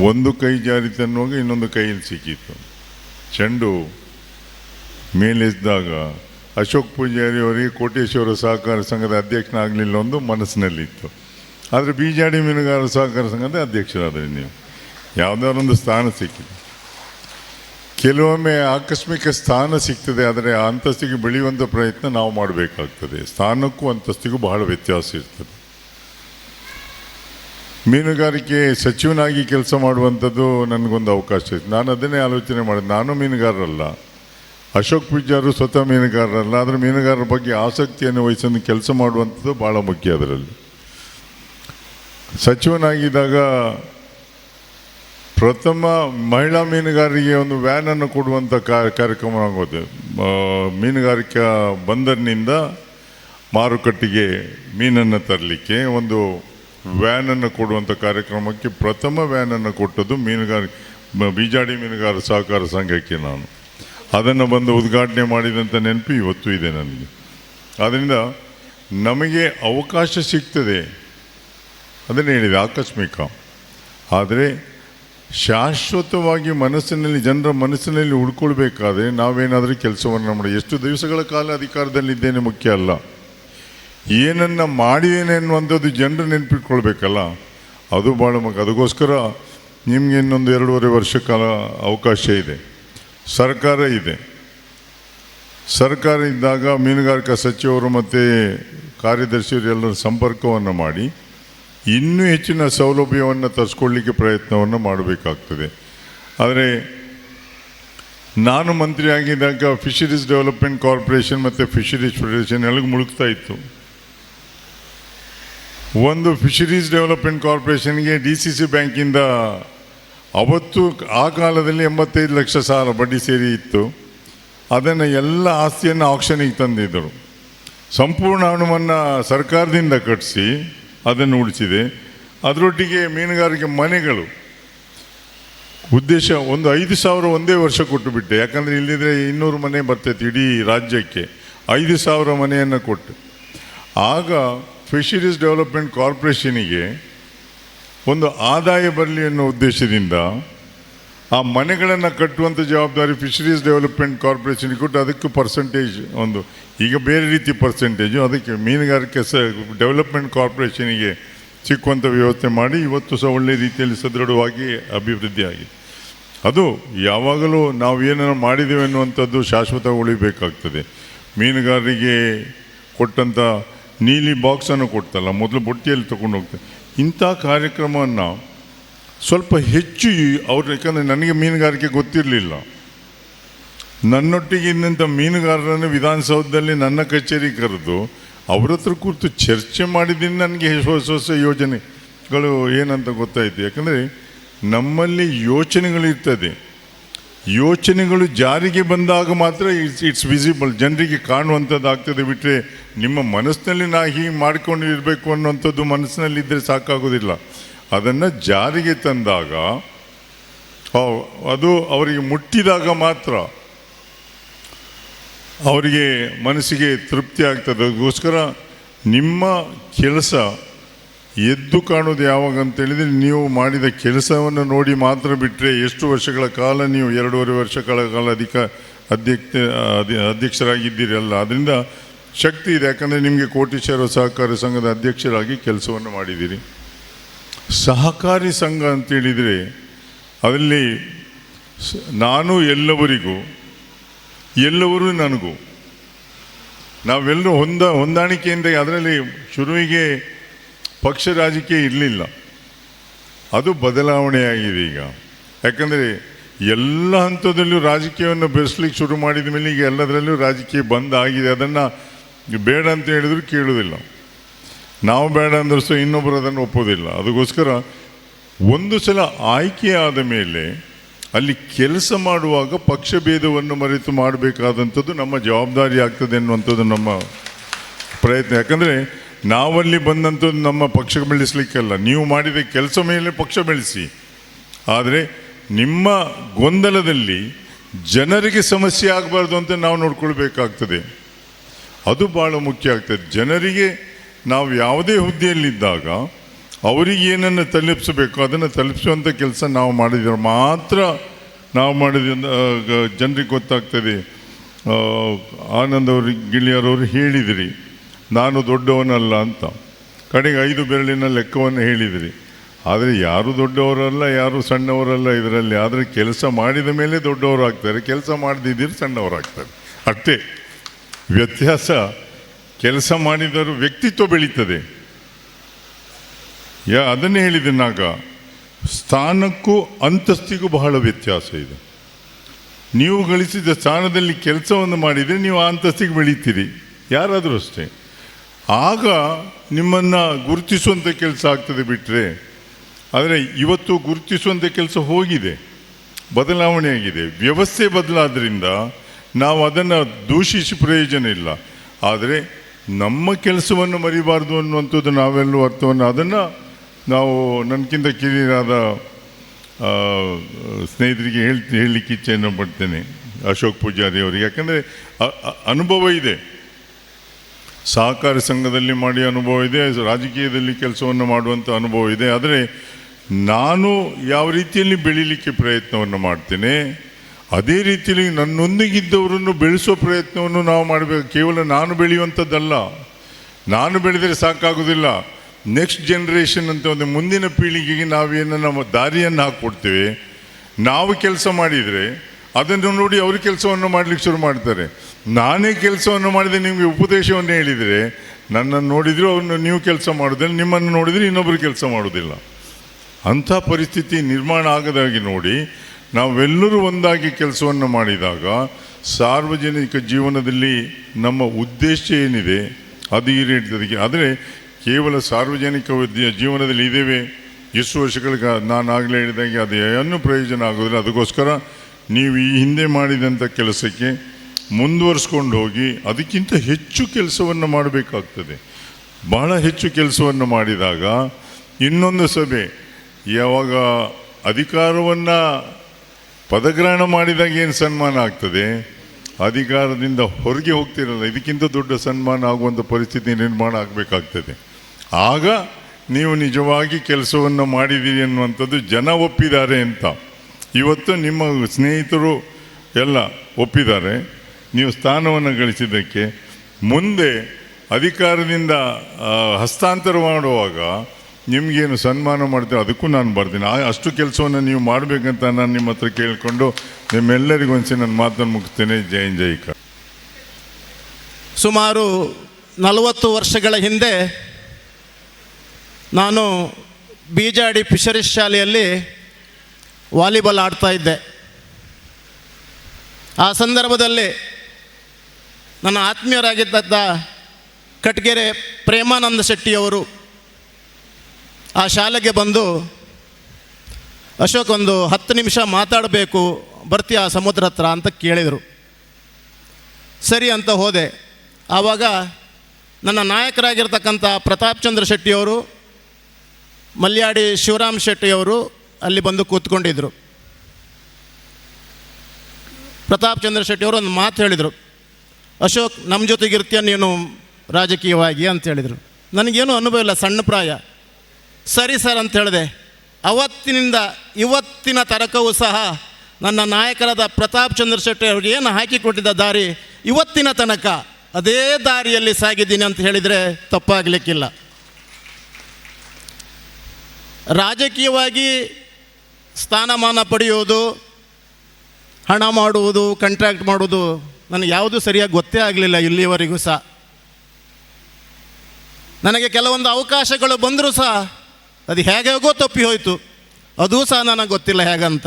ಒಂದು ಕೈ ಜಾರಿ ತನ್ನುವಾಗ ಇನ್ನೊಂದು ಕೈಯಲ್ಲಿ ಸಿಕ್ಕಿತ್ತು. ಚೆಂಡು ಮೇಲೆದ್ದಾಗ ಅಶೋಕ್ ಪೂಜಾರಿ ಅವರಿಗೆ ಕೋಟೇಶ್ವರ ಸಹಕಾರ ಸಂಘದ ಅಧ್ಯಕ್ಷನಾಗಲಿಲ್ಲ ಒಂದು ಮನಸ್ಸಿನಲ್ಲಿತ್ತು. ಆದರೆ ಬಿ ಜೆ ಡಿ ಮೀನುಗಾರರ ಸಹಕಾರ ಸಂಘದ ಅಧ್ಯಕ್ಷರಾದರೆ ನೀವು. ಯಾವುದಾದ್ರೊಂದು ಸ್ಥಾನ ಸಿಕ್ಕಿದೆ. ಕೆಲವೊಮ್ಮೆ ಆಕಸ್ಮಿಕ ಸ್ಥಾನ ಸಿಗ್ತದೆ ಆದರೆ ಆ ಅಂತಸ್ತಿಗೆ ಬೆಳೆಯುವಂಥ ಪ್ರಯತ್ನ ನಾವು ಮಾಡಬೇಕಾಗ್ತದೆ. ಸ್ಥಾನಕ್ಕೂ ಅಂತಸ್ತಿಗೂ ಬಹಳ ವ್ಯತ್ಯಾಸ ಇರ್ತದೆ. ಮೀನುಗಾರಿಕೆ ಸಚಿವನಾಗಿ ಕೆಲಸ ಮಾಡುವಂಥದ್ದು ನನಗೊಂದು ಅವಕಾಶ ಇತ್ತು. ನಾನು ಅದನ್ನೇ ಆಲೋಚನೆ ಮಾಡಿದೆ ನಾನು ಮೀನುಗಾರರಲ್ಲ. ಅಶೋಕ್ ಪೂಜಾರು ಸ್ವತಃ ಮೀನುಗಾರರಲ್ಲ. ಆದರೆ ಮೀನುಗಾರರ ಬಗ್ಗೆ ಆಸಕ್ತಿಯನ್ನು ವಹಿಸಿದ ಕೆಲಸ ಮಾಡುವಂಥದ್ದು ಭಾಳ ಮುಖ್ಯ ಅದರಲ್ಲಿ. ಸಚಿವನಾಗಿದ್ದಾಗ ಪ್ರಥಮ ಮಹಿಳಾ ಮೀನುಗಾರರಿಗೆ ಒಂದು ವ್ಯಾನನ್ನು ಕೊಡುವಂಥ ಕಾರ್ಯಕ್ರಮ ಆಗೋದು. ಮೀನುಗಾರಿಕಾ ಬಂದರಿನಿಂದ ಮಾರುಕಟ್ಟೆಗೆ ಮೀನನ್ನು ತರಲಿಕ್ಕೆ ಒಂದು ವ್ಯಾನನ್ನು ಕೊಡುವಂಥ ಕಾರ್ಯಕ್ರಮಕ್ಕೆ ಪ್ರಥಮ ವ್ಯಾನನ್ನು ಕೊಟ್ಟದ್ದು ಮೀನುಗಾರಿಕೆ ಬೀಜಾಡಿ ಮೀನುಗಾರ ಸಹಕಾರ ಸಂಘಕ್ಕೆ ನಾನು. ಅದನ್ನು ಬಂದು ಉದ್ಘಾಟನೆ ಮಾಡಿದಂಥ ನೆನಪು ಇವತ್ತು ಇದೆ ನನಗೆ. ಆದ್ದರಿಂದ ನಮಗೆ ಅವಕಾಶ ಸಿಗ್ತದೆ. ಅದನ್ನು ಹೇಳಿದೆ, ಆಕಸ್ಮಿಕ. ಆದರೆ ಶಾಶ್ವತವಾಗಿ ಮನಸ್ಸಿನಲ್ಲಿ, ಜನರ ಮನಸ್ಸಿನಲ್ಲಿ ಉಳ್ಕೊಳ್ಬೇಕಾದ್ರೆ ನಾವೇನಾದರೂ ಕೆಲಸವನ್ನು ಮಾಡಿ. ಎಷ್ಟು ದಿವಸಗಳ ಕಾಲ ಅಧಿಕಾರದಲ್ಲಿದ್ದೇನೆ ಮುಖ್ಯ ಅಲ್ಲ. ಏನನ್ನ ಮಾಡಿದ್ದೇನೆ ಅನ್ನುವಂಥದ್ದು ಜನರು ನೆನಪಿಟ್ಕೊಳ್ಬೇಕಲ್ಲ? ಅದು ಭಾಳ ಮಗ ಅದಕ್ಕೋಸ್ಕರ ನಿಮಗೆ ಇನ್ನೊಂದು ಎರಡೂವರೆ ವರ್ಷ ಕಾಲ ಅವಕಾಶ ಇದೆ. ಸರ್ಕಾರ ಇದೆ. ಸರ್ಕಾರ ಇದ್ದಾಗ ಮೀನುಗಾರಿಕಾ ಸಚಿವರು ಮತ್ತು ಕಾರ್ಯದರ್ಶಿಯರು ಎಲ್ಲರ ಸಂಪರ್ಕವನ್ನು ಮಾಡಿ, ಇನ್ನೂ ಹೆಚ್ಚಿನ ಸೌಲಭ್ಯವನ್ನು ತರಿಸ್ಕೊಳ್ಳಿಕ್ಕೆ ಪ್ರಯತ್ನವನ್ನು ಮಾಡಬೇಕಾಗ್ತದೆ. ಆದರೆ ನಾನು ಮಂತ್ರಿ ಆಗಿದ್ದಾಗ ಫಿಶರೀಸ್ ಡೆವಲಪ್ಮೆಂಟ್ ಕಾರ್ಪೊರೇಷನ್ ಮತ್ತು ಫಿಶರೀಸ್ ಫೆಡರೇಷನ್ ಎಲ್ಲಿಗೆ ಮುಳುಗ್ತಾ ಇತ್ತು. ಒಂದು ಫಿಶರೀಸ್ ಡೆವಲಪ್ಮೆಂಟ್ ಕಾರ್ಪೊರೇಷನ್ಗೆ ಡಿ ಸಿ ಸಿ ಬ್ಯಾಂಕಿಂದ ಅವತ್ತು ಆ ಕಾಲದಲ್ಲಿ ಎಂಬತ್ತೈದು ಲಕ್ಷ ಸಾಲ ಬಡ್ಡಿ ಸೇರಿ ಇತ್ತು. ಅದನ್ನು ಎಲ್ಲ ಆಸ್ತಿಯನ್ನು ಆಕ್ಷನಿಗೆ ತಂದಿದ್ದರು. ಸಂಪೂರ್ಣ ಹಣವನ್ನು ಸರ್ಕಾರದಿಂದ ಕಟ್ಟಿಸಿ ಅದನ್ನು ಉಳಿಸಿದೆ. ಅದರೊಟ್ಟಿಗೆ ಮೀನುಗಾರಿಕೆ ಮನೆಗಳು. ಉದ್ದೇಶ ಒಂದು ಐದು ಸಾವಿರ ಒಂದೇ ವರ್ಷ ಕೊಟ್ಟು ಬಿಟ್ಟೆ ಯಾಕಂದರೆ ಇಲ್ಲಿದ್ರೆ ಇನ್ನೂರು ಮನೆ ಬರ್ತೈತೆ ಇಡೀ ರಾಜ್ಯಕ್ಕೆ. ಐದು ಸಾವಿರ ಮನೆಯನ್ನು ಕೊಟ್ಟು. ಆಗ ಫಿಶರೀಸ್ ಡೆವಲಪ್ಮೆಂಟ್ ಕಾರ್ಪೊರೇಷನಿಗೆ ಒಂದು ಆದಾಯ ಬರಲಿ ಅನ್ನೋ ಉದ್ದೇಶದಿಂದ ಆ ಮನೆಗಳನ್ನು ಕಟ್ಟುವಂಥ ಜವಾಬ್ದಾರಿ ಫಿಶರೀಸ್ ಡೆವಲಪ್ಮೆಂಟ್ ಕಾರ್ಪೊರೇಷನ್ಗೆ ಕೊಟ್ಟು ಅದಕ್ಕೆ ಪರ್ಸೆಂಟೇಜ್ ಒಂದು, ಈಗ ಬೇರೆ ರೀತಿ ಪರ್ಸೆಂಟೇಜು ಅದಕ್ಕೆ ಮೀನುಗಾರಿಕೆ ಸ, ಡೆವಲಪ್ಮೆಂಟ್ ಕಾರ್ಪೊರೇಷನಿಗೆ ಸಿಕ್ಕುವಂಥ ವ್ಯವಸ್ಥೆ ಮಾಡಿ ಇವತ್ತು ಸಹ ಒಳ್ಳೆಯ ರೀತಿಯಲ್ಲಿ ಸದೃಢವಾಗಿ ಅಭಿವೃದ್ಧಿ ಆಗಿದೆ. ಅದು ಯಾವಾಗಲೂ ನಾವು ಏನನ್ನು ಮಾಡಿದ್ದೇವೆ ಅನ್ನುವಂಥದ್ದು ಶಾಶ್ವತ ಉಳಿಬೇಕಾಗ್ತದೆ. ಮೀನುಗಾರರಿಗೆ ಕೊಟ್ಟಂಥ ನೀಲಿ ಬಾಕ್ಸನ್ನು ಕೊಡ್ತಲ್ಲ, ಮೊದಲು ಬುಟ್ಟಿಯಲ್ಲಿ ತಗೊಂಡು ಹೋಗ್ತಾರೆ ಇಂಥ ಕಾರ್ಯಕ್ರಮವನ್ನು ಸ್ವಲ್ಪ ಹೆಚ್ಚು ಅವ್ರು, ಯಾಕಂದರೆ ನನಗೆ ಮೀನುಗಾರಿಕೆ ಗೊತ್ತಿರಲಿಲ್ಲ. ನನ್ನೊಟ್ಟಿಗೆ ಇನ್ನಂಥ ಮೀನುಗಾರರನ್ನು ವಿಧಾನಸೌಧದಲ್ಲಿ ನನ್ನ ಕಚೇರಿ ಕರೆದು ಅವ್ರ ಹತ್ರ ಕುರಿತು ಚರ್ಚೆ ಮಾಡಿದ್ದೀನಿ ನನಗೆ ಹೊಸ ಹೊಸ ಯೋಜನೆಗಳು ಏನಂತ ಗೊತ್ತಾಯಿತು. ಯಾಕಂದರೆ ನಮ್ಮಲ್ಲಿ ಯೋಚನೆಗಳಿರ್ತದೆ ಯೋಚನೆಗಳು ಜಾರಿಗೆ ಬಂದಾಗ ಮಾತ್ರ ಇಟ್ಸ್ ಇಟ್ಸ್ ವಿಸಿಬಲ್ ಜನರಿಗೆ ಕಾಣುವಂಥದ್ದಾಗ್ತದೆ ಬಿಟ್ಟರೆ ನಿಮ್ಮ ಮನಸ್ಸಿನಲ್ಲಿ ನಾ ಹೀಗೆ ಮಾಡ್ಕೊಂಡು ಇರಬೇಕು ಅನ್ನುವಂಥದ್ದು ಮನಸ್ಸಿನಲ್ಲಿದ್ದರೆ ಸಾಕಾಗೋದಿಲ್ಲ. ಅದನ್ನು ಜಾರಿಗೆ ತಂದಾಗ ಅದು ಅವರಿಗೆ ಮುಟ್ಟಿದಾಗ ಮಾತ್ರ ಅವರಿಗೆ ಮನಸ್ಸಿಗೆ ತೃಪ್ತಿ ಆಗ್ತದೆ. ಅದಕ್ಕೋಸ್ಕರ ನಿಮ್ಮ ಕೆಲಸ ಎದ್ದು ಕಾಣೋದು ಯಾವಾಗ ಅಂತ ಹೇಳಿದರೆ ನೀವು ಮಾಡಿದ ಕೆಲಸವನ್ನು ನೋಡಿ ಮಾತ್ರ ಬಿಟ್ಟರೆ ಎಷ್ಟು ವರ್ಷಗಳ ಕಾಲ ನೀವು ಎರಡೂವರೆ ವರ್ಷಗಳ ಕಾಲ ಅಧಿಕ ಅಧ್ಯಕ್ಷ, ಅಧಿ- ಅಧ್ಯಕ್ಷರಾಗಿದ್ದೀರಿ ಅಲ್ಲ. ಅದರಿಂದ ಶಕ್ತಿ ಇದೆ. ಯಾಕಂದರೆ ನಿಮಗೆ ಕೋಟೀಶ್ವರ ಸಹಕಾರಿ ಸಂಘದ ಅಧ್ಯಕ್ಷರಾಗಿ ಕೆಲಸವನ್ನು ಮಾಡಿದ್ದೀರಿ. ಸಹಕಾರಿ ಸಂಘ ಅಂತೇಳಿದರೆ ಅದರಲ್ಲಿ ನಾನು ಎಲ್ಲವರಿಗೂ, ಎಲ್ಲವರೂ ನನಗೂ, ನಾವೆಲ್ಲರೂ ಹೊಂದ ಹೊಂದಾಣಿಕೆಯಿಂದ ಅದರಲ್ಲಿ ಶುರುವಿಗೆ ಪಕ್ಷ ರಾಜಕೀಯ ಇರಲಿಲ್ಲ. ಅದು ಬದಲಾವಣೆಯಾಗಿದೆ ಈಗ. ಯಾಕಂದರೆ ಎಲ್ಲ ಹಂತದಲ್ಲೂ ರಾಜಕೀಯವನ್ನು ಬೆರೆಸ್ಲಿಕ್ಕೆ ಶುರು ಮಾಡಿದ ಮೇಲೆ ಈಗ ಎಲ್ಲದರಲ್ಲೂ ರಾಜಕೀಯ ಬಂದ್ ಆಗಿದೆ. ಅದನ್ನು ಬೇಡ ಅಂತ ಹೇಳಿದ್ರು ಕೇಳುವುದಿಲ್ಲ. ನಾವು ಬೇಡ ಅಂದ್ರೆ ಸಹ ಇನ್ನೊಬ್ಬರು ಅದನ್ನು ಒಪ್ಪೋದಿಲ್ಲ ಅದಕ್ಕೋಸ್ಕರ ಒಂದು ಸಲ ಆಯ್ಕೆ ಆದ ಮೇಲೆ ಅಲ್ಲಿ ಕೆಲಸ ಮಾಡುವಾಗ ಪಕ್ಷ ಭೇದವನ್ನು ಮರೆತು ಮಾಡಬೇಕಾದಂಥದ್ದು ನಮ್ಮ ಜವಾಬ್ದಾರಿ ಆಗ್ತದೆ ಅನ್ನುವಂಥದ್ದು ನಮ್ಮ ಪ್ರಯತ್ನ. ಯಾಕಂದರೆ ನಾವಲ್ಲಿ ಬಂದಂಥದ್ದು ನಮ್ಮ ಪಕ್ಷ ಬೆಳೆಸಲಿಕ್ಕಲ್ಲ. ನೀವು ಮಾಡಿದ ಕೆಲಸ ಮೇಲೆ ಪಕ್ಷ ಬೆಳೆಸಿ. ಆದರೆ ನಿಮ್ಮ ಗೊಂದಲದಲ್ಲಿ ಜನರಿಗೆ ಸಮಸ್ಯೆ ಆಗಬಾರ್ದು ಅಂತ ನಾವು ನೋಡ್ಕೊಳ್ಬೇಕಾಗ್ತದೆ. ಅದು ಭಾಳ ಮುಖ್ಯ ಆಗ್ತದೆ. ಜನರಿಗೆ ನಾವು ಯಾವುದೇ ಹುದ್ದೆಯಲ್ಲಿದ್ದಾಗ ಅವರಿಗೆ ಏನನ್ನು ತಲುಪಿಸಬೇಕು, ಅದನ್ನು ತಲುಪಿಸುವಂಥ ಕೆಲಸ ನಾವು ಮಾಡಿದರೆ ಮಾತ್ರ ನಾವು ಮಾಡಿದ ಜನರಿಗೆ ಗೊತ್ತಾಗ್ತದೆ. ಆನಂದ್ ಅವರು ಗಿಳಿಯರವರು ಹೇಳಿದಿರಿ. ನಾನು ದೊಡ್ಡವನಲ್ಲ ಅಂತ. ಕಡೆಗೆ ಐದು ಬೆರಳಿನ ಲೆಕ್ಕವನ್ನು ಹೇಳಿದಿರಿ. ಆದರೆ ಯಾರು ದೊಡ್ಡವರಲ್ಲ, ಯಾರು ಸಣ್ಣವರಲ್ಲ ಇದರಲ್ಲಿ? ಆದರೆ ಕೆಲಸ ಮಾಡಿದ ಮೇಲೆ ದೊಡ್ಡವರು ಆಗ್ತಾರೆ ಕೆಲಸ ಮಾಡದಿದ್ದೀರಿ ಸಣ್ಣವರಾಗ್ತಾರೆ. ಅಷ್ಟೇ. ವ್ಯತ್ಯಾಸ, ಕೆಲಸ ಮಾಡಿದರೂ ವ್ಯಕ್ತಿತ್ವ ಬೆಳೀತದೆ. ಯಾ, ಅದನ್ನೇ ಹೇಳಿದೆನಾಗ ಸ್ಥಾನಕ್ಕೂ ಅಂತಸ್ತಿಗೂ ಬಹಳ ವ್ಯತ್ಯಾಸ ಇದೆ. ನೀವು ಗಳಿಸಿದ ಸ್ಥಾನದಲ್ಲಿ ಕೆಲಸವನ್ನು ಮಾಡಿದರೆ ನೀವು ಆ ಅಂತಸ್ತಿಗೆ ಬೆಳೀತೀರಿ. ಯಾರಾದರೂ ಅಷ್ಟೇ. ಆಗ ನಿಮ್ಮನ್ನು ಗುರುತಿಸುವಂಥ ಕೆಲಸ ಆಗ್ತದೆ ಬಿಟ್ಟರೆ ಆದರೆ ಇವತ್ತು ಗುರುತಿಸುವಂಥ ಕೆಲಸ ಹೋಗಿದೆ ಬದಲಾವಣೆಯಾಗಿದೆ ವ್ಯವಸ್ಥೆ ಬದಲಾದ್ರಿಂದ ನಾವು ಅದನ್ನು ದೂಷಿಸಿ ಪ್ರಯೋಜನ ಇಲ್ಲ. ಆದರೆ ನಮ್ಮ ಕೆಲಸವನ್ನು ಮರಿಬಾರ್ದು ಅನ್ನುವಂಥದ್ದು ನಾವೆಲ್ಲೂ ಅರ್ಥವನ್ನು ಅದನ್ನು ನಾವು ನನಗಿಂತ ಕಿರಿಯರಾದ ಸ್ನೇಹಿತರಿಗೆ ಹೇಳ್ತಿ, ಹೇಳಲಿಕ್ಕೆ ಇಚ್ಛೆಯನ್ನು ಪಡ್ತೇನೆ, ಅಶೋಕ್ ಪೂಜಾರಿ ಅವರಿಗೆ. ಯಾಕಂದರೆ ಅನುಭವ ಇದೆ. ಸಹಕಾರಿ ಸಂಘದಲ್ಲಿ ಮಾಡಿ ಅನುಭವ ಇದೆ, ರಾಜಕೀಯದಲ್ಲಿ ಕೆಲಸವನ್ನು ಮಾಡುವಂಥ ಅನುಭವ ಇದೆ. ಆದರೆ ನಾನು ಯಾವ ರೀತಿಯಲ್ಲಿ ಬೆಳೀಲಿಕ್ಕೆ ಪ್ರಯತ್ನವನ್ನು ಮಾಡ್ತೇನೆ, ಅದೇ ರೀತಿಯಲ್ಲಿ ನನ್ನೊಂದಿಗಿದ್ದವರನ್ನು ಬೆಳೆಸೋ ಪ್ರಯತ್ನವನ್ನು ನಾವು ಮಾಡಬೇಕು. ಕೇವಲ ನಾನು ಬೆಳೆಯುವಂಥದ್ದಲ್ಲ, ನಾನು ಬೆಳೆದರೆ ಸಾಕಾಗೋದಿಲ್ಲ ನೆಕ್ಸ್ಟ್ ಜನ್ರೇಷನ್ ಅಂತ ಒಂದು ಮುಂದಿನ ಪೀಳಿಗೆಗೆ ನಾವೇನು ನಮ್ಮ ದಾರಿಯನ್ನು ಹಾಕ್ಕೊಡ್ತೇವೆ. ನಾವು ಕೆಲಸ ಮಾಡಿದರೆ ಅದನ್ನು ನೋಡಿ ಅವರು ಕೆಲಸವನ್ನು ಮಾಡಲಿಕ್ಕೆ ಶುರು ಮಾಡ್ತಾರೆ. ನಾನೇ ಕೆಲಸವನ್ನು ಮಾಡಿದೆ ನಿಮಗೆ ಉಪದೇಶವನ್ನು ಹೇಳಿದರೆ, ನನ್ನನ್ನು ನೋಡಿದರೂ ಅವ್ರನ್ನ ನೀವು ಕೆಲಸ ಮಾಡೋದಿಲ್ಲ, ನಿಮ್ಮನ್ನು ನೋಡಿದರೆ ಇನ್ನೊಬ್ಬರು ಕೆಲಸ ಮಾಡೋದಿಲ್ಲ. ಅಂಥ ಪರಿಸ್ಥಿತಿ ನಿರ್ಮಾಣ ಆಗದಾಗಿ ನೋಡಿ, ನಾವೆಲ್ಲರೂ ಒಂದಾಗಿ ಕೆಲಸವನ್ನು ಮಾಡಿದಾಗ ಸಾರ್ವಜನಿಕ ಜೀವನದಲ್ಲಿ ನಮ್ಮ ಉದ್ದೇಶ ಏನಿದೆ, ಅದು ಈಡೇರ್ತದೆ ಆದರೆ ಕೇವಲ ಸಾರ್ವಜನಿಕ ಜೀವನದಲ್ಲಿ ಇದ್ದೇವೆ. ಎಷ್ಟು ವರ್ಷಗಳಿಗೆ ನಾನು ಆಗಲೇ ಹೇಳಿದಾಗೆ ಅದು ಏನು ಪ್ರಯೋಜನ ಆಗೋದಿಲ್ಲ. ಅದಕ್ಕೋಸ್ಕರ ನೀವು ಈ ಹಿಂದೆ ಮಾಡಿದಂಥ ಕೆಲಸಕ್ಕೆ ಮುಂದುವರಿಸ್ಕೊಂಡು ಹೋಗಿ ಅದಕ್ಕಿಂತ ಹೆಚ್ಚು ಕೆಲಸವನ್ನು ಮಾಡಬೇಕಾಗ್ತದೆ. ಬಹಳ ಹೆಚ್ಚು ಕೆಲಸವನ್ನು ಮಾಡಿದಾಗ ಇನ್ನೊಂದು ಸಭೆ, ಯಾವಾಗ ಅಧಿಕಾರವನ್ನು ಪದಗ್ರಹಣ ಮಾಡಿದಾಗ ಏನು ಸನ್ಮಾನ ಆಗ್ತದೆ? ಅಧಿಕಾರದಿಂದ ಹೊರಗೆ ಹೋಗ್ತಿರಲ್ಲ, ಇದಕ್ಕಿಂತ ದೊಡ್ಡ ಸನ್ಮಾನ ಆಗುವಂಥ ಪರಿಸ್ಥಿತಿ ನಿರ್ಮಾಣ ಆಗಬೇಕಾಗ್ತದೆ. ಆಗ ನೀವು ನಿಜವಾಗಿ ಕೆಲಸವನ್ನು ಮಾಡಿದ್ದೀರಿ ಅನ್ನುವಂಥದ್ದು ಜನ ಒಪ್ಪಿದ್ದಾರೆ ಅಂತ. ಇವತ್ತು ನಿಮ್ಮ ಸ್ನೇಹಿತರು ಎಲ್ಲ ಒಪ್ಪಿದ್ದಾರೆ. ನೀವು ಸ್ಥಾನವನ್ನು ಗಳಿಸಿದ್ದಕ್ಕೆ. ಮುಂದೆ ಅಧಿಕಾರದಿಂದ ಹಸ್ತಾಂತರ ಮಾಡುವಾಗ ನಿಮಗೇನು ಸನ್ಮಾನ ಮಾಡ್ತೀರೋ? ಅದಕ್ಕೂ ನಾನು ಬರ್ತೀನಿ. ಆ, ಅಷ್ಟು ಕೆಲಸವನ್ನು ನೀವು ಮಾಡಬೇಕಂತ ನಾನು ನಿಮ್ಮ ಹತ್ರ ಕೇಳಿಕೊಂಡು ನಿಮ್ಮೆಲ್ಲರಿಗೂ ಒಂದ್ಸರಿ ನನ್ನ ಮಾತನ್ನು ಮುಗಿಸ್ತೇನೆ. ಜೈನ್ ಜೈಕ ಸುಮಾರು ನಲವತ್ತು ವರ್ಷಗಳ ಹಿಂದೆ ನಾನು ಬೀಜಾಡಿ ಫಿಷರೀಸ್ ಶಾಲೆಯಲ್ಲಿ ವಾಲಿಬಾಲ್ ಆಡ್ತಾ ಇದ್ದೆ. ಆ ಸಂದರ್ಭದಲ್ಲಿ ನನ್ನ ಆತ್ಮೀಯರಾಗಿದ್ದ ಕಟ್ಗೆರೆ ಪ್ರೇಮಾನಂದ ಶೆಟ್ಟಿಯವರು ಆ ಶಾಲೆಗೆ ಬಂದು, ಅಶೋಕ್, ಒಂದು ಹತ್ತು ನಿಮಿಷ ಮಾತಾಡಬೇಕು, ಬರ್ತೀಯ ಸಮುದ್ರ ಹತ್ರ? ಅಂತ ಕೇಳಿದರು. ಸರಿ ಅಂತ ಹೋದೆ. ಆವಾಗ ನನ್ನ ನಾಯಕರಾಗಿರ್ತಕ್ಕಂಥ ಪ್ರತಾಪ್ ಚಂದ್ರ ಶೆಟ್ಟಿಯವರು, ಮಲ್ಯಾಡಿ ಶಿವರಾಮ್ ಶೆಟ್ಟಿಯವರು ಅಲ್ಲಿ ಬಂದು ಕೂತ್ಕೊಂಡಿದ್ದರು ಪ್ರತಾಪ್ ಚಂದ್ರ ಶೆಟ್ಟಿಯವರು ಒಂದು ಮಾತು ಹೇಳಿದರು. ಅಶೋಕ್ ನಮ್ಮ ಜೊತೆಗಿರ್ತೀಯ ನೀನು ರಾಜಕೀಯವಾಗಿ ಅಂತ ಹೇಳಿದರು. ನನಗೇನು ಅನುಭವ ಇಲ್ಲ, ಸಣ್ಣ ಪ್ರಾಯ. ಸರಿ ಸರ್ ಅಂತ ಹೇಳಿದೆ. ಅವತ್ತಿನಿಂದ ಇವತ್ತಿನ ತರಕವೂ ಸಹ ನನ್ನ ನಾಯಕರಾದ ಪ್ರತಾಪ್ ಚಂದ್ರ ಶೆಟ್ಟಿ ಅವ್ರಿಗೆ ಏನು ಹಾಕಿಕೊಟ್ಟಿದ್ದ ದಾರಿ ಇವತ್ತಿನ ತನಕ ಅದೇ ದಾರಿಯಲ್ಲಿ ಸಾಗಿದ್ದೀನಿ ಅಂತ ಹೇಳಿದರೆ ತಪ್ಪಾಗಲಿಕ್ಕಿಲ್ಲ. ರಾಜಕೀಯವಾಗಿ ಸ್ಥಾನಮಾನ ಪಡೆಯುವುದು, ಹಣ ಮಾಡುವುದು ಕಾಂಟ್ರಾಕ್ಟ್ ಮಾಡುವುದು ನನಗೆ ಯಾವುದು ಸರಿಯಾಗಿ ಗೊತ್ತೇ ಆಗಲಿಲ್ಲ ಇಲ್ಲಿವರೆಗೂ ಸಹ. ನನಗೆ ಕೆಲವೊಂದು ಅವಕಾಶಗಳು ಬಂದರೂ ಸಹ ಅದು ಹೇಗೋ ತಪ್ಪಿ ಹೋಯಿತು. ಅದೂ ಸಹ ನನಗೆ ಗೊತ್ತಿಲ್ಲ ಹೇಗಂತ.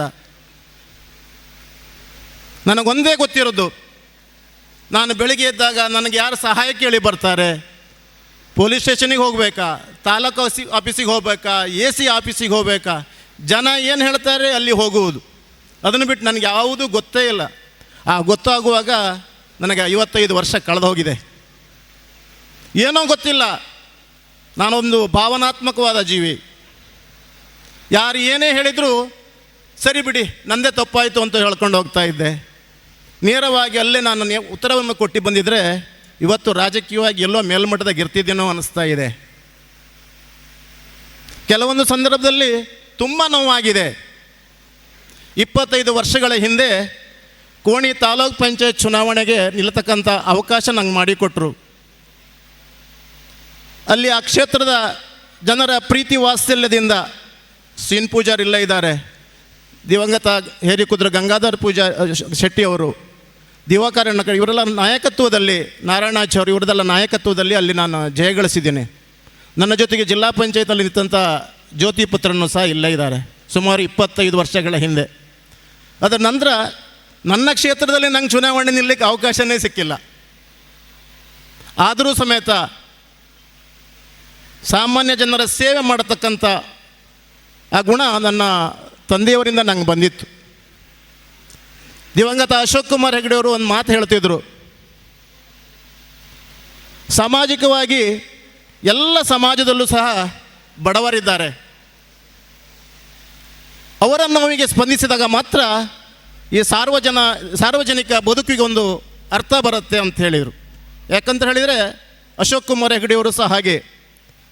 ನನಗೊಂದೇ ಗೊತ್ತಿರೋದು, ನಾನು ಬೆಳಿಗ್ಗೆ ಎದ್ದಾಗ ನನಗೆ ಯಾರು ಸಹಾಯ ಕೇಳಿ ಬರ್ತಾರೆ, ಪೊಲೀಸ್ ಸ್ಟೇಷನಿಗೆ ಹೋಗಬೇಕಾ, ತಾಲೂಕು ಆಫೀಸಿಗೆ ಹೋಗ್ಬೇಕಾ, ಎ ಸಿ ಆಫೀಸಿಗೆ ಹೋಗಬೇಕಾ ಜನ ಏನು ಹೇಳ್ತಾರೆ ಅಲ್ಲಿ ಹೋಗುವುದು. ಅದನ್ನು ಬಿಟ್ಟು ನನಗೆ ಯಾವುದೂ ಗೊತ್ತೇ ಇಲ್ಲ. ಆ ಗೊತ್ತಾಗುವಾಗ ನನಗೆ ಐವತ್ತೈದು ವರ್ಷ ಕಳೆದು ಹೋಗಿದೆ ಏನೋ ಗೊತ್ತಿಲ್ಲ. ನಾನೊಂದು ಭಾವನಾತ್ಮಕವಾದ ಜೀವಿ. ಯಾರು ಏನೇ ಹೇಳಿದರೂ, ಸರಿ ಬಿಡಿ, ನಂದೇ ತಪ್ಪಾಯಿತು ಅಂತ ಹೇಳ್ಕೊಂಡು ಹೋಗ್ತಾ ಇದ್ದೆ. ನೇರವಾಗಿ ಅಲ್ಲೇ ನಾನು ಉತ್ತರವನ್ನು ಕೊಟ್ಟು ಬಂದಿದ್ದರೆ ಇವತ್ತು ರಾಜಕೀಯವಾಗಿ ಎಲ್ಲೋ ಮೇಲ್ಮಟ್ಟದಾಗ ಇರ್ತಿದ್ದೇನೋ ಅನ್ನಿಸ್ತಾ ಇದೆ. ಕೆಲವೊಂದು ಸಂದರ್ಭದಲ್ಲಿ ತುಂಬ ನೋವಾಗಿದೆ. ಇಪ್ಪತ್ತೈದು ವರ್ಷಗಳ ಹಿಂದೆ ಕೋಣಿ ತಾಲೂಕ್ ಪಂಚಾಯತ್ ಚುನಾವಣೆಗೆ ನಿಲ್ಲತಕ್ಕಂಥ ಅವಕಾಶ ನಂಗೆ ಮಾಡಿಕೊಟ್ರು. ಅಲ್ಲಿ ಆ ಕ್ಷೇತ್ರದ ಜನರ ಪ್ರೀತಿ ವಾತ್ಸಲ್ಯದಿಂದ ಸೀನ್ ಪೂಜಾರ್ ಇಲ್ಲ ಇದ್ದಾರೆ. ದಿವಂಗತ ಹೇರಿಕುದ್ರ ಗಂಗಾಧರ್ ಪೂಜಾ, ಶೆಟ್ಟಿ ಅವರು ಇವರೆಲ್ಲ ನಾಯಕತ್ವದಲ್ಲಿ ನಾರಾಯಣಾಚ್ ಅವರು, ಇವರದೆಲ್ಲ ನಾಯಕತ್ವದಲ್ಲಿ ಅಲ್ಲಿ ನಾನು ಜಯಗಳಿಸಿದ್ದೀನಿ. ನನ್ನ ಜೊತೆಗೆ ಜಿಲ್ಲಾ ಪಂಚಾಯತಲ್ಲಿ ನಿಂತಂಥ ಜ್ಯೋತಿ ಪುತ್ರನು ಸಹ ಇಲ್ಲೇ ಇದ್ದಾರೆ. ಸುಮಾರು ಇಪ್ಪತ್ತೈದು ವರ್ಷಗಳ ಹಿಂದೆ. ಅದರ ನಂತರ ನನ್ನ ಕ್ಷೇತ್ರದಲ್ಲಿ ನಂಗೆ ಚುನಾವಣೆ ನಿಲ್ಲಕ್ಕೆ ಅವಕಾಶನೇ ಸಿಕ್ಕಿಲ್ಲ. ಆದರೂ ಸಮೇತ ಸಾಮಾನ್ಯ ಜನರ ಸೇವೆ ಮಾಡತಕ್ಕಂಥ ಆ ಗುಣ ನನ್ನ ತಂದೆಯವರಿಂದ ನಂಗೆ ಬಂದಿತ್ತು. ದಿವಂಗತ ಅಶೋಕ್ ಕುಮಾರ್ ಹೆಗಡೆ ಅವರು ಒಂದು ಮಾತು ಹೇಳ್ತಿದ್ರು. ಸಾಮಾಜಿಕವಾಗಿ ಎಲ್ಲ ಸಮಾಜದಲ್ಲೂ ಸಹ ಬಡವರಿದ್ದಾರೆ. ಅವರನ್ನು ನಮಗೆ ಸ್ಪಂದಿಸಿದಾಗ ಮಾತ್ರ ಈ ಸಾರ್ವಜನ, ಸಾರ್ವಜನಿಕ ಬದುಕಿಗೆ ಒಂದು ಅರ್ಥ ಬರುತ್ತೆ ಅಂತ ಹೇಳಿದರು. ಯಾಕಂತ ಹೇಳಿದರೆ ಅಶೋಕ್ ಕುಮಾರ್ ಹೆಗಡೆಯವರು ಸಹ ಹಾಗೆ.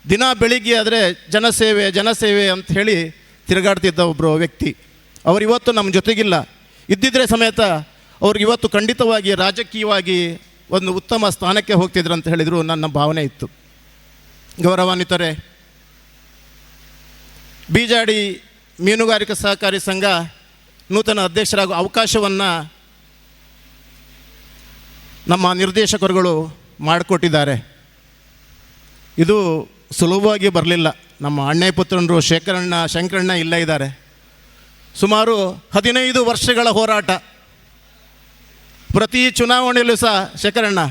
ದಿನ ಬೆಳಿಗ್ಗೆ ಆದರೆ ಜನಸೇವೆ ಜನಸೇವೆ ಅಂತ ಹೇಳಿ ತಿರುಗಾಡ್ತಿದ್ದ ಒಬ್ಬರು ವ್ಯಕ್ತಿ. ಅವರು ಇವತ್ತು ನಮ್ಮ ಜೊತೆಗಿಲ್ಲ. ಇದ್ದಿದ್ರೆ ಸಮೇತ ಅವ್ರಿಗೆ ಇವತ್ತು ಖಂಡಿತವಾಗಿ ರಾಜಕೀಯವಾಗಿ ಒಂದು ಉತ್ತಮ ಸ್ಥಾನಕ್ಕೆ ಹೋಗ್ತಿದ್ರು ಅಂತ ಹೇಳಿದರು ನನ್ನ ಭಾವನೆ ಇತ್ತು. ಗೌರವಾನ್ವಿತರೆ ಬೀಜಾಡಿ ಮೀನುಗಾರಿಕಾ ಸಹಕಾರಿ ಸಂಘ ನೂತನ ಅಧ್ಯಕ್ಷರಾಗುವ ಅವಕಾಶವನ್ನು ನಮ್ಮ ನಿರ್ದೇಶಕರುಗಳು ಮಾಡಿಕೊಟ್ಟಿದ್ದಾರೆ. ಇದು ಸುಲಭವಾಗಿ ಬರಲಿಲ್ಲ. ನಮ್ಮ ಅಣ್ಣೆ ಪುತ್ರನರು ಶೇಖರಣ್ಣ, ಶಂಕರಣ್ಣ ಇಲ್ಲ ಇದ್ದಾರೆ. ಸುಮಾರು ಹದಿನೈದು ವರ್ಷಗಳ ಹೋರಾಟ. ಪ್ರತಿ ಚುನಾವಣೆಯಲ್ಲೂ ಸಹ ಶೇಖರಣ್ಣ,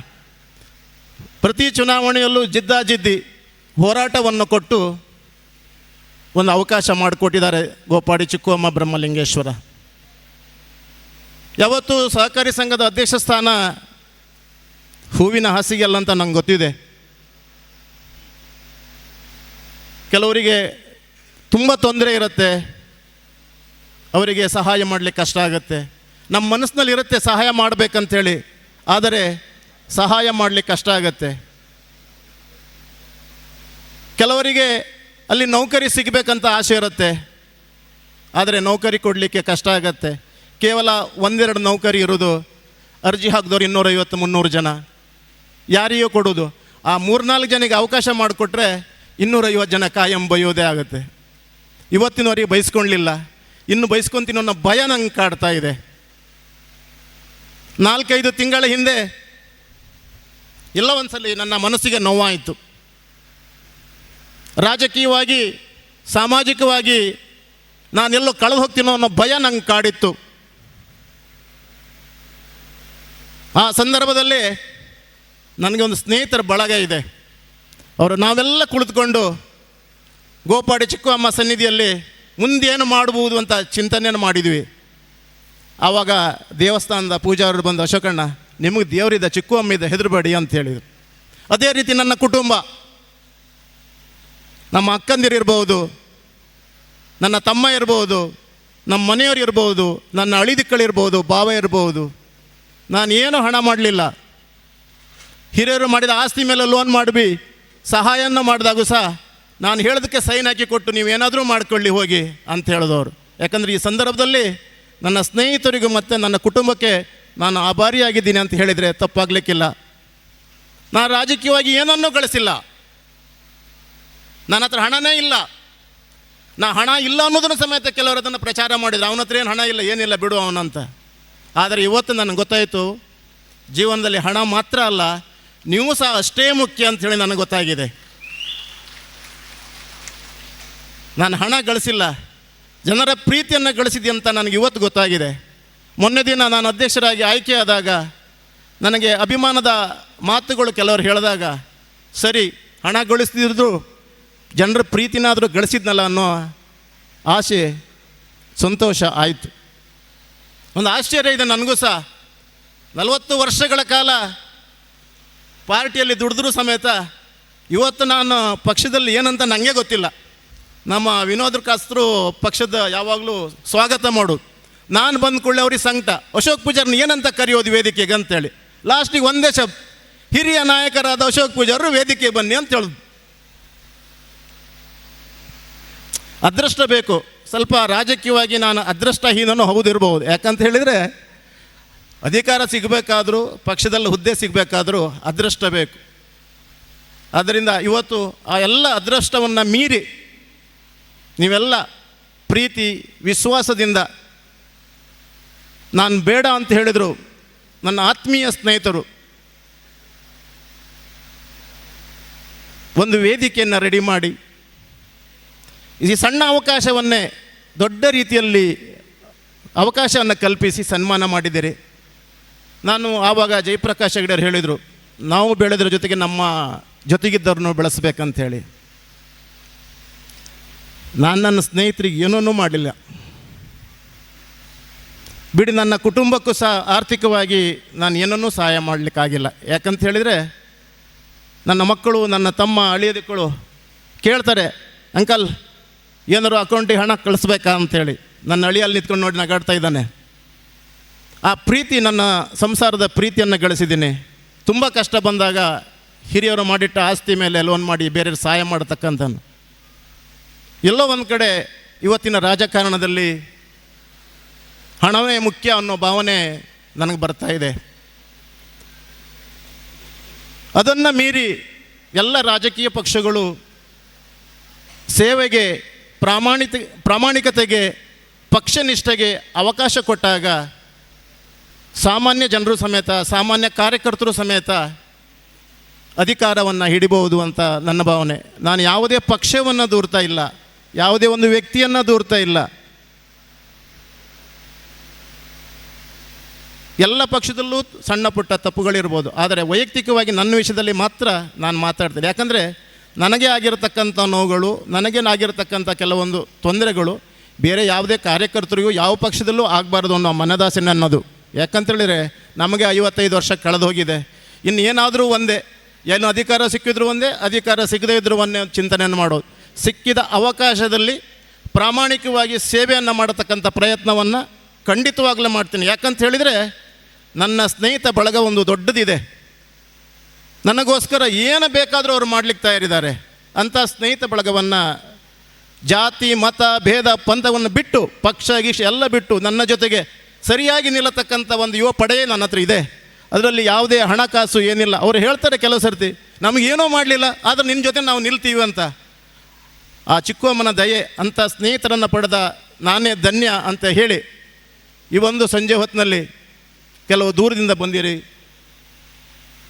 ಪ್ರತಿ ಚುನಾವಣೆಯಲ್ಲೂ ಜಿದ್ದಾಜಿದ್ದಿ ಹೋರಾಟವನ್ನು ಕೊಟ್ಟು ಒಂದು ಅವಕಾಶ ಮಾಡಿಕೊಟ್ಟಿದ್ದಾರೆ ಗೋಪಾಡಿ ಚಿಕ್ಕಮ್ಮ ಬ್ರಹ್ಮಲಿಂಗೇಶ್ವರ. ಯಾವತ್ತು ಸಹಕಾರಿ ಸಂಘದ ಅಧ್ಯಕ್ಷ ಸ್ಥಾನ ಹೂವಿನ ಹಾಸಿಗೆ ಅಲ್ಲ ಅಂತ ನಂಗೆ ಗೊತ್ತಿದೆ. ಕೆಲವರಿಗೆ ತುಂಬ ತೊಂದರೆ ಇರುತ್ತೆ. ಅವರಿಗೆ ಸಹಾಯ ಮಾಡಲಿಕ್ಕೆ ಕಷ್ಟ ಆಗುತ್ತೆ. ನಮ್ಮ ಮನಸ್ಸಿನಲ್ಲಿ ಇರುತ್ತೆ ಸಹಾಯ ಮಾಡಬೇಕಂತೇಳಿ. ಆದರೆ ಸಹಾಯ ಮಾಡಲಿಕ್ಕೆ ಕಷ್ಟ ಆಗುತ್ತೆ. ಕೆಲವರಿಗೆ ಅಲ್ಲಿ ನೌಕರಿ ಸಿಗಬೇಕಂತ ಆಸೆ ಇರುತ್ತೆ. ಆದರೆ ನೌಕರಿ ಕೊಡಲಿಕ್ಕೆ ಕಷ್ಟ ಆಗತ್ತೆ. ಕೇವಲ ಒಂದೆರಡು ನೌಕರಿ ಇರೋದು, ಅರ್ಜಿ ಹಾಕಿದವ್ರು ಇನ್ನೂರೈವತ್ತು, ಮುನ್ನೂರು ಜನ. ಯಾರಿಗೂ ಕೊಡೋದು. ಆ ಮೂರ್ನಾಲ್ಕು ಜನಿಗೆ ಅವಕಾಶ ಮಾಡಿಕೊಟ್ರೆ ಇನ್ನೂರೈವತ್ತು ಜನ ಕಾಯಂ ಬೈಯೋದೇ ಆಗುತ್ತೆ. ಇವತ್ತಿನವರಿಗೆ ಬಯಸ್ಕೊಳ್ಲಿಲ್ಲ ಇನ್ನು ಬಯಸ್ಕೊತೀನಿ ಅನ್ನೋ ಭಯ ನಂಗೆ ಕಾಡ್ತಾ ಇದೆ. ನಾಲ್ಕೈದು ತಿಂಗಳ ಹಿಂದೆ, ಎಲ್ಲ ಒಂದ್ಸಲಿ ನನ್ನ ಮನಸ್ಸಿಗೆ ನೋವಾಯಿತು. ರಾಜಕೀಯವಾಗಿ, ಸಾಮಾಜಿಕವಾಗಿ ನಾನೆಲ್ಲೋ ಕಳೆದು ಹೋಗ್ತೀನೋ ಅನ್ನೋ ಭಯ ನಂಗೆ ಕಾಡಿತ್ತು. ಆ ಸಂದರ್ಭದಲ್ಲಿ ನನಗೆ ಒಂದು ಸ್ನೇಹಿತರ ಬಳಗ ಇದೆ. ಅವರು ನಾವೆಲ್ಲ ಕುಳಿತುಕೊಂಡು ಗೋಪಾಡಿ ಚಿಕ್ಕಮ್ಮ ಸನ್ನಿಧಿಯಲ್ಲಿ ಮುಂದೇನು ಮಾಡಬಹುದು ಅಂತ ಚಿಂತನೆಯನ್ನು ಮಾಡಿದ್ವಿ. ಆವಾಗ ದೇವಸ್ಥಾನದ ಪೂಜಾರರು ಬಂದು, ಅಶೋಕಣ್ಣ, ನಿಮಗೆ ದೇವರಿದ್ದ ಚಿಕ್ಕಮ್ಮ ಇದೆ, ಹೆದರಬೇಡಿ ಅಂತ ಹೇಳಿದರು. ಅದೇ ರೀತಿ ನನ್ನ ಕುಟುಂಬ. ನಮ್ಮ ಅಕ್ಕಂದಿರಿರ್ಬೋದು ನನ್ನ ತಮ್ಮ ಇರ್ಬೋದು, ನಮ್ಮ ಮನೆಯವರು ಇರ್ಬೋದು, ನನ್ನ ಅಳಿದಿಕ್ಕಳಿರ್ಬೋದು ಭಾವ ಇರ್ಬೋದು. ನಾನು ಏನು ಹಣ ಮಾಡಲಿಲ್ಲ. ಹಿರಿಯರು ಮಾಡಿದ ಆಸ್ತಿ ಮೇಲೆ ಲೋನ್ ಮಾಡಿ ಸಹಾಯನ ಮಾಡಿದಾಗೂ ಸಹ ನಾನು ಹೇಳೋದಕ್ಕೆ ಸೈನ್ ಹಾಕಿ ಕೊಟ್ಟು ನೀವೇನಾದರೂ ಮಾಡ್ಕೊಳ್ಳಿ ಹೋಗಿ ಅಂತ ಹೇಳಿದವರು. ಯಾಕಂದರೆ ಈ ಸಂದರ್ಭದಲ್ಲಿ ನನ್ನ ಸ್ನೇಹಿತರಿಗೂ ಮತ್ತು ನನ್ನ ಕುಟುಂಬಕ್ಕೆ ನಾನು ಆಭಾರಿಯಾಗಿದ್ದೀನಿ ಅಂತ ಹೇಳಿದರೆ ತಪ್ಪಾಗಲಿಕ್ಕಿಲ್ಲ. ನಾನು ರಾಜಕೀಯವಾಗಿ ಏನನ್ನೂ ಗಳಿಸಿಲ್ಲ ನನ್ನ ಹತ್ರ ಹಣನೇ ಇಲ್ಲ. ನಾ ಹಣ ಇಲ್ಲ ಅನ್ನೋದನ್ನು ಸಮೇತ ಕೆಲವರು ಅದನ್ನು ಪ್ರಚಾರ ಮಾಡಿದ್ರು. ಅವನ ಹತ್ರ ಏನು ಹಣ ಇಲ್ಲ, ಏನಿಲ್ಲ, ಬಿಡು ಅವನಂತ. ಆದರೆ ಇವತ್ತು ನನಗೆ ಗೊತ್ತಾಯಿತು, ಜೀವನದಲ್ಲಿ ಹಣ ಮಾತ್ರ ಅಲ್ಲ, ನೀವು ಸಹ ಅಷ್ಟೇ ಮುಖ್ಯ ಅಂಥೇಳಿ ನನಗೆ ಗೊತ್ತಾಗಿದೆ. ನಾನು ಹಣ ಗಳಿಸಿಲ್ಲ. ಜನರ ಪ್ರೀತಿಯನ್ನು ಗಳಿಸಿದೆ ಅಂತ ನನಗೆ ಇವತ್ತು ಗೊತ್ತಾಗಿದೆ. ಮೊನ್ನೆ ದಿನ ನಾನು ಅಧ್ಯಕ್ಷರಾಗಿ ಆಯ್ಕೆಯಾದಾಗ ನನಗೆ ಅಭಿಮಾನದ ಮಾತುಗಳು ಕೆಲವರು ಹೇಳಿದಾಗ, ಸರಿ, ಹಣ ಗಳಿಸ್ತಿದ್ರು ಜನರ ಪ್ರೀತಿನಾದರೂ ಗಳಿಸಿದ್ನಲ್ಲ ಅನ್ನೋ ಆಸೆ ಸಂತೋಷ ಆಯಿತು. ಒಂದು ಆಶ್ಚರ್ಯ ಇದೆ ನನಗೂ ಸಹ. ನಲವತ್ತು ವರ್ಷಗಳ ಕಾಲ ಪಾರ್ಟಿಯಲ್ಲಿ ದುಡಿದ್ರೂ ಸಮೇತ ಇವತ್ತು ನಾನು ಪಕ್ಷದಲ್ಲಿ ಏನಂತ ನನಗೆ ಗೊತ್ತಿಲ್ಲ. ನಮ್ಮ ವಿನೋದ್ ಕಾಸ್ತರು ಪಕ್ಷದ ಯಾವಾಗಲೂ ಸ್ವಾಗತ ಮಾಡು. ನಾನು ಬಂದ ಕೂಡಲೇ ಅವ್ರಿಗೆ ಸಂಕಟ. ಅಶೋಕ್ ಪೂಜಾರ್ನ ಏನಂತ ಕರೆಯೋದು ವೇದಿಕೆಗೆ ಅಂತೇಳಿ. ಲಾಸ್ಟಿಗೆ ಒಂದೇ ಶಬ್ದ ಹಿರಿಯ ನಾಯಕರಾದ ಅಶೋಕ್ ಪೂಜಾರರು ವೇದಿಕೆಗೆ ಬನ್ನಿ ಅಂತ ಹೇಳೋದು ಅದೃಷ್ಟ ಬೇಕು. ಸ್ವಲ್ಪ ರಾಜಕೀಯವಾಗಿ ನಾನು ಅದೃಷ್ಟಹೀನನೂ ಹೌದಿರ್ಬೋದು. ಯಾಕಂತ ಹೇಳಿದರೆ, ಅಧಿಕಾರ ಸಿಗಬೇಕಾದರೂ, ಪಕ್ಷದಲ್ಲಿ ಹುದ್ದೆ ಸಿಗಬೇಕಾದ್ರೂ ಅದೃಷ್ಟ ಬೇಕು. ಆದ್ದರಿಂದ ಇವತ್ತು ಆ ಎಲ್ಲ ಅದೃಷ್ಟವನ್ನು ಮೀರಿ, ನೀವೆಲ್ಲ ಪ್ರೀತಿ, ವಿಶ್ವಾಸದಿಂದ ನಾನು ಬೇಡ ಅಂತ ಹೇಳಿದರು, ನನ್ನ ಆತ್ಮೀಯ ಸ್ನೇಹಿತರು, ಒಂದು ವೇದಿಕೆಯನ್ನು ರೆಡಿ ಮಾಡಿ ಈ ಸಣ್ಣ ಅವಕಾಶವನ್ನೇ ದೊಡ್ಡ ರೀತಿಯಲ್ಲಿ ಅವಕಾಶವನ್ನು ಕಲ್ಪಿಸಿ ಸನ್ಮಾನ ಮಾಡಿದ್ದೀರಿ. ನಾನು ಆವಾಗ ಜಯಪ್ರಕಾಶ್ ಹೆಗಡೆಯವರು ಹೇಳಿದರು, ನಾವು ಬೆಳೆದ್ರ ಜೊತೆಗೆ ನಮ್ಮ ಜೊತೆಗಿದ್ದವ್ರನ್ನೂ ಬೆಳೆಸಬೇಕಂಥೇಳಿ ನಾನು ನನ್ನ ಸ್ನೇಹಿತರಿಗೆ ಏನೂ ಮಾಡಲಿಲ್ಲ. ಬಿಡಿ ನನ್ನ ಕುಟುಂಬಕ್ಕೂ ಸಹ ಆರ್ಥಿಕವಾಗಿ ನಾನು ಏನನ್ನೂ ಸಹಾಯ ಮಾಡಲಿಕ್ಕಾಗಿಲ್ಲ. ಯಾಕಂತ ಹೇಳಿದರೆ, ನನ್ನ ಮಕ್ಕಳು ನನ್ನ ತಮ್ಮ ಅಳಿಯದಿಕ್ಕಳು ಕೇಳ್ತಾರೆ, ಅಂಕಲ್ ಏನಾರು ಅಕೌಂಟಿಗೆ ಹಣ ಕಳಿಸ್ಬೇಕಾ ಅಂಥೇಳಿ ನನ್ನ ಅಳಿಯಲ್ಲಿ ನಿಂತ್ಕೊಂಡು ನೋಡಿ ನಗಾಡ್ತಾ ಇದ್ದಾನೆ. ಆ ಪ್ರೀತಿ ನನ್ನ ಸಂಸಾರದ ಪ್ರೀತಿಯನ್ನು ಗಳಿಸಿದ್ದೀನಿ. ತುಂಬ ಕಷ್ಟ ಬಂದಾಗ ಹಿರಿಯವರು ಮಾಡಿಟ್ಟ ಆಸ್ತಿ ಮೇಲೆ ಲೋನ್ ಮಾಡಿ ಬೇರೆ ಸಹಾಯ ಮಾಡತಕ್ಕಂಥನು ಎಲ್ಲೋ ಒಂದು ಕಡೆ ಇವತ್ತಿನ ರಾಜಕಾರಣದಲ್ಲಿ ಹಣವೇ ಮುಖ್ಯ ಅನ್ನೋ ಭಾವನೆ ನನಗೆ ಬರ್ತಾ ಇದೆ. ಅದನ್ನು ಮೀರಿ ಎಲ್ಲ ರಾಜಕೀಯ ಪಕ್ಷಗಳು ಸೇವೆಗೆ ಪ್ರಾಮಾಣಿತ ಪ್ರಾಮಾಣಿಕತೆಗೆ, ಪಕ್ಷನಿಷ್ಠೆಗೆ ಅವಕಾಶ ಕೊಟ್ಟಾಗ ಸಾಮಾನ್ಯ ಜನರು ಸಮೇತ, ಸಾಮಾನ್ಯ ಕಾರ್ಯಕರ್ತರು ಸಮೇತ ಅಧಿಕಾರವನ್ನು ಹಿಡಿಬಹುದು ಅಂತ ನನ್ನ ಭಾವನೆ. ನಾನು ಯಾವುದೇ ಪಕ್ಷವನ್ನು ದೂರ್ತಾ ಇಲ್ಲ. ಯಾವುದೇ ಒಂದು ವ್ಯಕ್ತಿಯನ್ನು ದೂರ್ತಾ ಇಲ್ಲ. ಎಲ್ಲ ಪಕ್ಷದಲ್ಲೂ ಸಣ್ಣ ಪುಟ್ಟ ತಪ್ಪುಗಳಿರ್ಬೋದು. ಆದರೆ ವೈಯಕ್ತಿಕವಾಗಿ ನನ್ನ ವಿಷಯದಲ್ಲಿ ಮಾತ್ರ ನಾನು ಮಾತಾಡ್ತೇನೆ. ಯಾಕಂದರೆ ನನಗೆ ಆಗಿರತಕ್ಕಂಥ ನೋವುಗಳು ನನಗೇನಾಗಿರತಕ್ಕಂಥ ಕೆಲವೊಂದು ತೊಂದರೆಗಳು, ಬೇರೆ ಯಾವುದೇ ಕಾರ್ಯಕರ್ತರಿಗೂ ಯಾವ ಪಕ್ಷದಲ್ಲೂ ಆಗಬಾರ್ದು ಅನ್ನೋ ಮನದಾಸಿನ ಅನ್ನೋದು ಯಾಕಂತೇಳಿದರೆ ನಮಗೆ ಐವತ್ತೈದು ವರ್ಷ ಕಳೆದು ಹೋಗಿದೆ ಇನ್ನು ಏನಾದರೂ ಒಂದೇ, ಏನು ಅಧಿಕಾರ ಸಿಕ್ಕಿದ್ರು ಒಂದೇ, ಅಧಿಕಾರ ಸಿಗದೇ ಇದ್ದರೂ ಒಂದೇ ಚಿಂತನೆಯನ್ನು ಮಾಡೋದು. ಸಿಕ್ಕಿದ ಅವಕಾಶದಲ್ಲಿ ಪ್ರಾಮಾಣಿಕವಾಗಿ ಸೇವೆಯನ್ನು ಮಾಡತಕ್ಕಂಥ ಪ್ರಯತ್ನವನ್ನು ಖಂಡಿತವಾಗ್ಲೇ ಮಾಡ್ತೀನಿ. ಯಾಕಂತ ಹೇಳಿದರೆ ನನ್ನ ಸ್ನೇಹಿತ ಬಳಗ ಒಂದು ದೊಡ್ಡದಿದೆ. ನನಗೋಸ್ಕರ ಏನು ಬೇಕಾದರೂ ಅವರು ಮಾಡಲಿಕ್ಕೆ ತಯಾರಿದ್ದಾರೆ. ಅಂಥ ಸ್ನೇಹಿತ ಬಳಗವನ್ನು ಜಾತಿ, ಮತ, ಭೇದ, ಪಂಥವನ್ನು ಬಿಟ್ಟು, ಪಕ್ಷ, ಗೀಕ್ಷ ಎಲ್ಲ ಬಿಟ್ಟು ನನ್ನ ಜೊತೆಗೆ ಸರಿಯಾಗಿ ನಿಲ್ಲತಕ್ಕಂಥ ಒಂದು ಯುವ ಪಡೆಯೇ ನನ್ನ ಹತ್ರ ಇದೆ. ಅದರಲ್ಲಿ ಯಾವುದೇ ಹಣಕಾಸು ಏನಿಲ್ಲ. ಅವರು ಹೇಳ್ತಾರೆ ಕೆಲವು ಸರ್ತಿ, ನಮಗೇನೂ ಮಾಡಲಿಲ್ಲ, ಆದರೆ ನಿನ್ನ ಜೊತೆ ನಾವು ನಿಲ್ತೀವಿ ಅಂತ. ಆ ಚಿಕ್ಕಮ್ಮನ ದಯೆ ಅಂಥ ಸ್ನೇಹಿತರನ್ನು ಪಡೆದ ನಾನೇ ಧನ್ಯ ಅಂತ ಹೇಳಿ, ಈ ಒಂದು ಸಂಜೆ ಹೊತ್ತಿನಲ್ಲಿ ಕೆಲವು ದೂರದಿಂದ ಬಂದಿರಿ.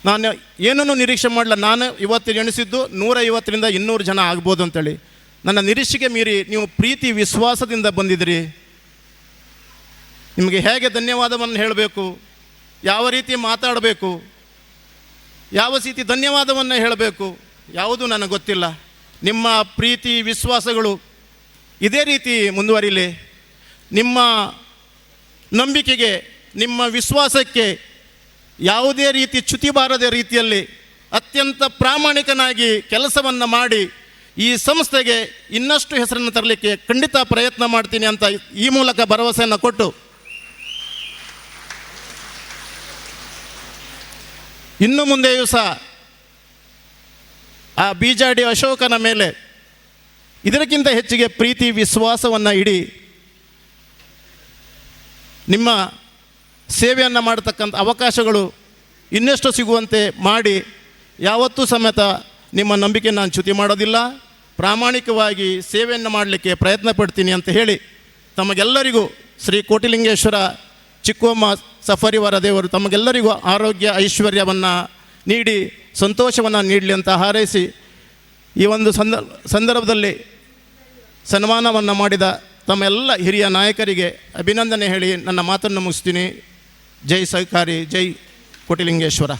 ನಾನು ಏನನ್ನು ನಿರೀಕ್ಷೆ ಮಾಡಲ್ಲ ನಾನು ಇವತ್ತು ಎಣಿಸಿದ್ದು ನೂರ ಐವತ್ತರಿಂದ ಇನ್ನೂರು ಜನ ಆಗ್ಬೋದು ಅಂತೇಳಿ. ನನ್ನ ನಿರೀಕ್ಷೆಗೆ ಮೀರಿ ನೀವು ಪ್ರೀತಿ, ವಿಶ್ವಾಸದಿಂದ ಬಂದಿದ್ದೀರಿ. ನಿಮಗೆ ಹೇಗೆ ಧನ್ಯವಾದವನ್ನು ಹೇಳಬೇಕು? ಯಾವ ರೀತಿ ಮಾತಾಡಬೇಕು? ಯಾವ ರೀತಿ ಧನ್ಯವಾದವನ್ನು ಹೇಳಬೇಕು? ಯಾವುದು ನನಗೆ ಗೊತ್ತಿಲ್ಲ. ನಿಮ್ಮ ಪ್ರೀತಿ, ವಿಶ್ವಾಸಗಳು ಇದೇ ರೀತಿ ಮುಂದುವರಿಲಿ. ನಿಮ್ಮ ನಂಬಿಕೆಗೆ, ನಿಮ್ಮ ವಿಶ್ವಾಸಕ್ಕೆ ಯಾವುದೇ ರೀತಿ ಚ್ಯುತಿ ಬಾರದ ರೀತಿಯಲ್ಲಿ ಅತ್ಯಂತ ಪ್ರಾಮಾಣಿಕನಾಗಿ ಕೆಲಸವನ್ನು ಮಾಡಿ ಈ ಸಂಸ್ಥೆಗೆ ಇನ್ನಷ್ಟು ಹೆಸರನ್ನು ತರಲಿಕ್ಕೆ ಖಂಡಿತ ಪ್ರಯತ್ನ ಮಾಡ್ತೀನಿ ಅಂತ ಈ ಮೂಲಕ ಭರವಸೆಯನ್ನು ಕೊಟ್ಟು ಇನ್ನು ಮುಂದೆಯೂ ಸಹ ಆ ಬೀಜಾಡಿ ಅಶೋಕನ ಮೇಲೆ ಇದಕ್ಕಿಂತ ಹೆಚ್ಚಿಗೆ ಪ್ರೀತಿ ವಿಶ್ವಾಸವನ್ನು ಇಡಿ ನಿಮ್ಮ ಸೇವೆಯನ್ನು ಮಾಡತಕ್ಕಂಥ ಅವಕಾಶಗಳು ಇನ್ನೆಷ್ಟು ಸಿಗುವಂತೆ ಮಾಡಿ ಯಾವತ್ತೂ ಸಮೇತ ನಿಮ್ಮ ನಂಬಿಕೆ ನಾನು ಚ್ಯುತಿ ಮಾಡೋದಿಲ್ಲ. ಪ್ರಾಮಾಣಿಕವಾಗಿ ಸೇವೆಯನ್ನು ಮಾಡಲಿಕ್ಕೆ ಪ್ರಯತ್ನ ಪಡ್ತೀನಿ ಅಂತ ಹೇಳಿ ತಮಗೆಲ್ಲರಿಗೂ ಶ್ರೀ ಕೋಟಿಲಿಂಗೇಶ್ವರ ಚಿಕ್ಕಮ್ಮ ಸಫರಿವಾರ ದೇವರು ತಮಗೆಲ್ಲರಿಗೂ ಆರೋಗ್ಯ ಐಶ್ವರ್ಯವನ್ನು ನೀಡಿ ಸಂತೋಷವನ್ನು ನೀಡಲಿ ಅಂತ ಹಾರೈಸಿ ಈ ಒಂದು ಸಂದ, ಸಂದರ್ಭದಲ್ಲಿ ಸನ್ಮಾನವನ್ನು ಮಾಡಿದ ತಮ್ಮೆಲ್ಲ ಹಿರಿಯ ನಾಯಕರಿಗೆ ಅಭಿನಂದನೆ ಹೇಳಿ ನನ್ನ ಮಾತನ್ನು ಮುಗಿಸ್ತೀನಿ. ಜೈ ಸಹಕಾರಿ ಜೈ ಕೋಟಿಲಿಂಗೇಶ್ವರ.